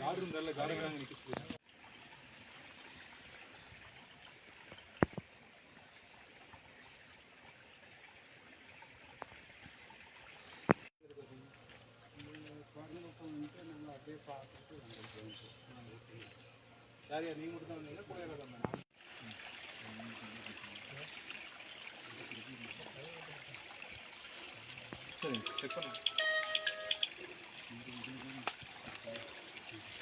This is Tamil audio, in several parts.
காடு இருந்தால காடு வேணாங்க நிற்க யார் யார் நீங்க மட்டும் தான் வந்தீங்களா கூட சரி செக் பண்ணுங்க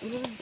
嗯